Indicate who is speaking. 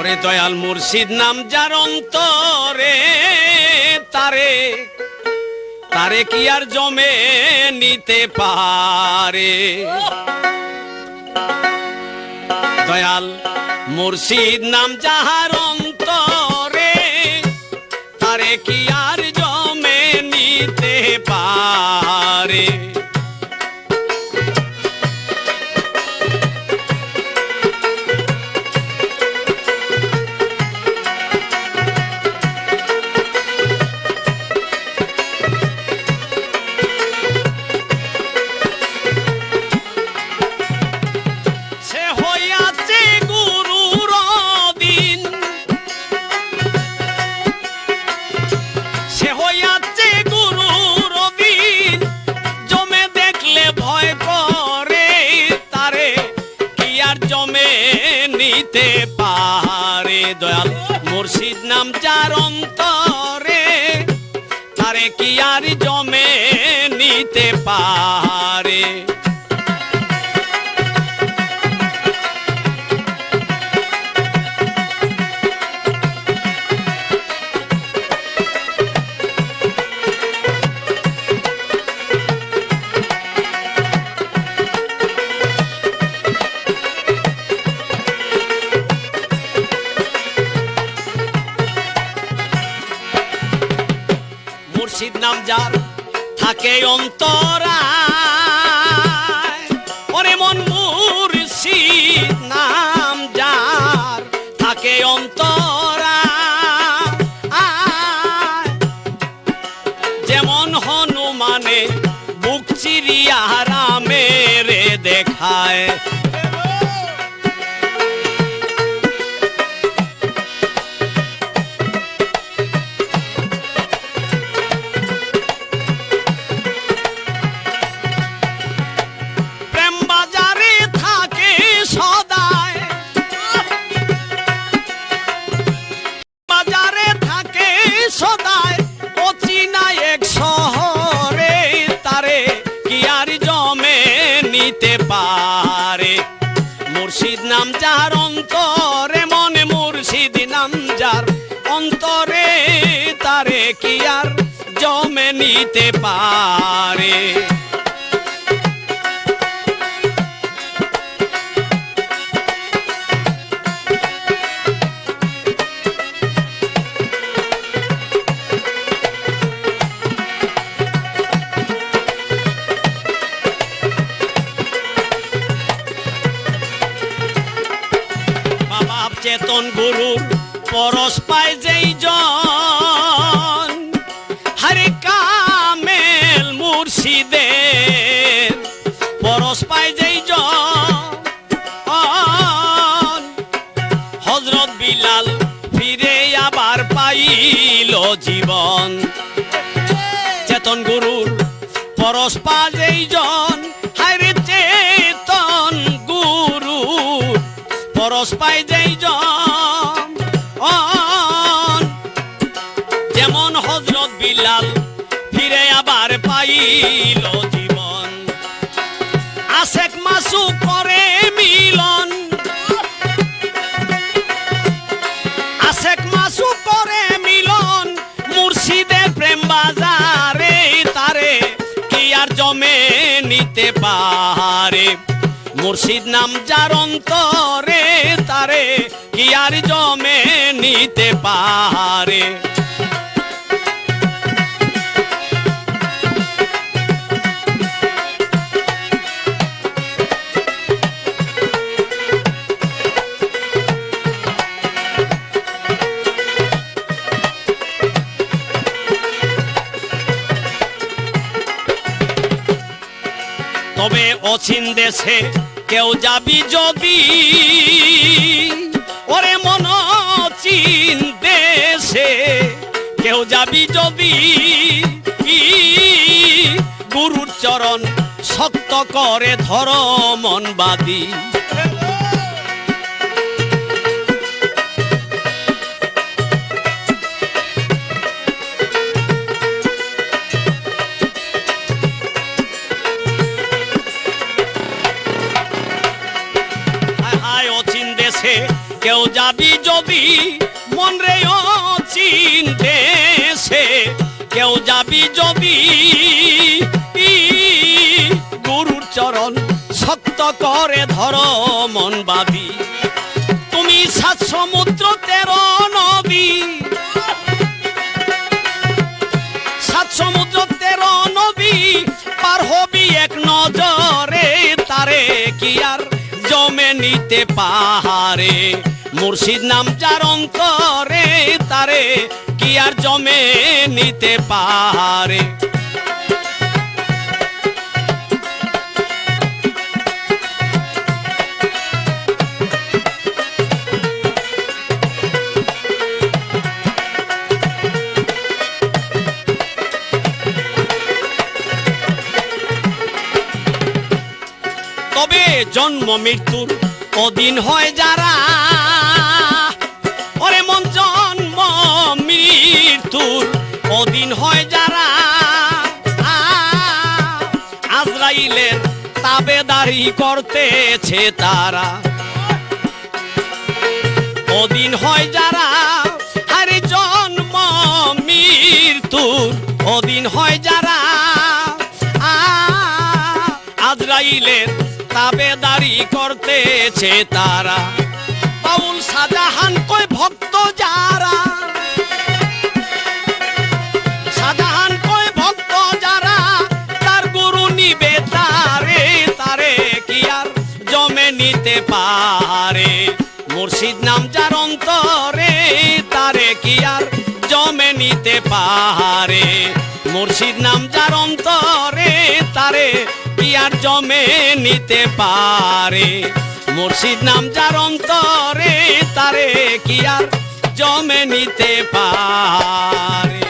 Speaker 1: দয়াল মুর্শিদ নাম যার অন্তরে, তারে তারে কি আর জমে নিতে পারে? দয়াল মুর্শিদ নাম যাহার অন্তরে, তারে কি নিতে পারে দয়াল মুর্শিদ নাম যার অন্তরে তারে কি আর জমে নিতে পারে? নাম যার থাকে অন্তরা ওরে মন নাম যার থাকে অন্তরা যেমন হনুমানে বুক চিরিয়া রামের দেখায় অন্তরে মনে মুর্শিদ নাম যার অন্তরে তারে কি আর জমে নিতে পারে? চেতন গুরুর পরশ পায় যেই জন। হরে কামেল মুর্শিদের, পরশ পায় যেই জন। হজরত বিলাল ফিরে আবার পাইল জীবন। চেতন গুরুর পরশ পা যেই জন। হায়রে চেতন গুরু যেই যেমন হজরত বিলাল ফিরে আবার পাইল জীবন। আশেক মাসু করে মিলন। আশেক মাসু করে মিলন। মুর্শিদের প্রেম বাজারে তারে, কি আর জমে নিতে পারে? মুর্শিদ নাম যার অন্তরে তারে কি আর জমে নিতে পারে? তবে অচিন দেশে কেউ যাবি যদি? ওরে মন চিন দেশে কেউ যাবি যদি? গুরুর চরণ শক্ত করে ধর মনবাদী। কেউ যাবি যদি মন রে চিনতে সে কেউ যাবি যদি গুরুর চরণ শক্ত করে ধর মন বাবি তুমি সাত সমুদ্র, তেরো নবী সাত সমুদ্র, তেরো নবী পার হবি এক নজরে, তারে কি আর জমে নিতে পাহারে মুর্শিদ নাম যার অন্তরে, তারে কি আর জমে নিতে তবে জন্ম মৃত্যুর অধীন হয় যারা তাবেদারি করতেছে তারা। অধীন হয় যারা আরে জন্ম মৃত্যুর অধীন হয় যারা আজরাইলের তাবেদারি করতেছে তারা। বাউল শাহজাহান কই ভক্ত যারা নিতে পারে। মুর্শিদ নাম যার অন্তরে, তারে কি আর জমে নিতে পারে? মুর্শিদ নাম যার অন্তরে, তারে কি আর জমে নিতে পারে? মুর্শিদ নাম যার অন্তরে, তারে কি আর জমে নিতে পারে?